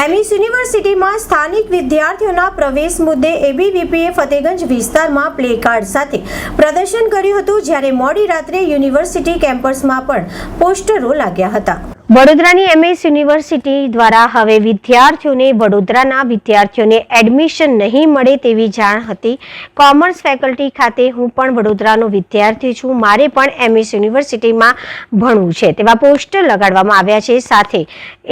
એમઈસ યુનિવર્સિટીમાં સ્થાનિક વિદ્યાર્થીઓના પ્રવેશ મુદ્દે એબીવીપીએ ફતેગંજ વિસ્તારમાં પ્લે કાર્ડ સાથે પ્રદર્શન કર્યું હતું, જ્યારે મોડી રાત્રે યુનિવર્સિટી કેમ્પસમાં પણ પોસ્ટરો લાગ્યા હતા. વડોદરાની એમએસ યુનિવર્સિટી દ્વારા હવે વિદ્યાર્થીઓને વડોદરાના વિદ્યાર્થીઓને એડમિશન નહીં મળે તેવી જાણ હતી. કોમર્સ ફેકલ્ટી ખાતે હું પણ વડોદરાનો વિદ્યાર્થી છું. મારે પણ એમએસ યુનિવર્સિટીમાં ભણવું છે. તેવા પોસ્ટર લગાડવામાં આવ્યા છે. સાથે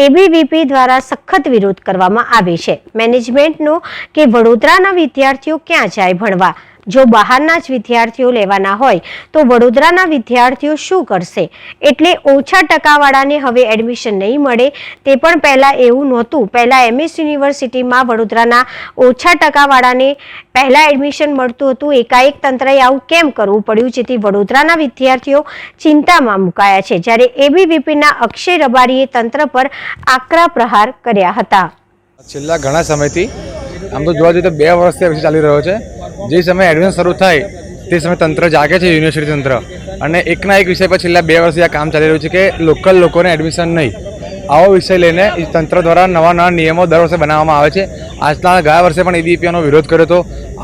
એબીવીપી દ્વારા સખત વિરોધ કરવામાં આવે છે. મેનેજમેન્ટનો કે વડોદરાના વિદ્યાર્થીઓ ક્યાં જાય ભણવા? જો બહારના જ વિદ્યાર્થીઓ લેવાના હોય, તો વડોદરાના વિદ્યાર્થીઓ શું કરશે? એટલે ઓછા ટકાવાળાને હવે એડમિશન નહીં મળે. તે પણ પહેલાં એવું નહોતું. પહેલાં એમએસ યુનિવર્સિટીમાં વડોદરાના ઓછા ટકાવાળાને પહેલાં એડમિશન મળતું હતું. એકાએક તંત્રએ આવું કેમ કરવું પડ્યું? જેથી વડોદરાના વિદ્યાર્થીઓ ચિંતામાં મુકાયા છે. જ્યારે એબીવીપીના અક્ષય રબારીએ તંત્ર પર આકરા પ્રહાર કર્યા હતા. છેલ્લા ઘણા સમયથી આમ તો જોવા જઈએ તો બે વર્ષથી ચાલી રહ્યો છે. જે સમયે એડમિશન શરૂ થાય, તે સમયે તંત્ર જાગે છે યુનિવર્સિટી તંત્ર. અને એકના એક વિષય પર છેલ્લા બે વર્ષથી આ કામ ચાલી રહ્યું છે કે લોકલ લોકોને એડમિશન નહીં. આવો વિષય લઈને તંત્ર દ્વારા નવા નવા નિયમો દર વર્ષે બનાવવામાં આવે છે. આજના ગયા વર્ષે પણ એબીપીનો વિરોધ કર્યો હતો.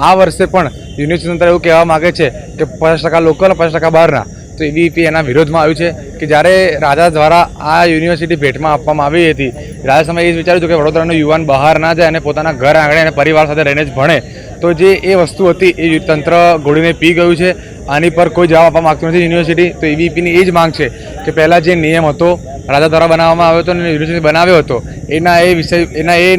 આ વર્ષે પણ યુનિવર્સિટી તંત્ર એવું કહેવા માગે છે કે પચાસ ટકા લોકલ અને પચાસ ટકા બહારના. તો એબીપી એના વિરોધમાં આવ્યું છે કે જ્યારે રાજા દ્વારા આ યુનિવર્સિટી ભેટમાં આપવામાં આવી હતી, રાજા સમયે એ વિચાર્યું કે વડોદરાનો યુવાન બહાર ના જાય અને પોતાના ઘર આંગણે અને પરિવાર સાથે રહીને જ ભણે. તો જે એ વસ્તુ હતી, એ તંત્ર ઘોડીને પી ગયું છે. આની પર કોઈ જવાબ આપવા માગતું નથી યુનિવર્સિટી. તો એબીપીની એ જ માંગ છે કે પહેલાં જે નિયમ હતો, રાજા દ્વારા બનાવવામાં આવ્યો હતો અને યુનિવર્સિટી બનાવ્યો હતો, એના એ વિષય, એના એ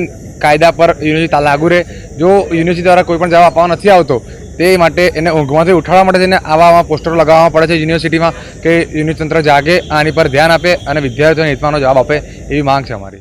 કાયદા પર યુનિવર્સિટી લાગુ રહે. જો યુનિવર્સિટી દ્વારા કોઈ પણ જવાબ આપવામાં નથી આવતો તે માટે એને ઊંઘમાંથી ઉઠાડવા માટે તેને આવા આવા પોસ્ટરો લગાવવામાં પડે છે યુનિવર્સિટીમાં કે યુનિટ તંત્ર જાગે આની પર ધ્યાન આપે અને વિદ્યાર્થીઓને હિતમાંનો જવાબ આપે એવી માંગ છે અમારી.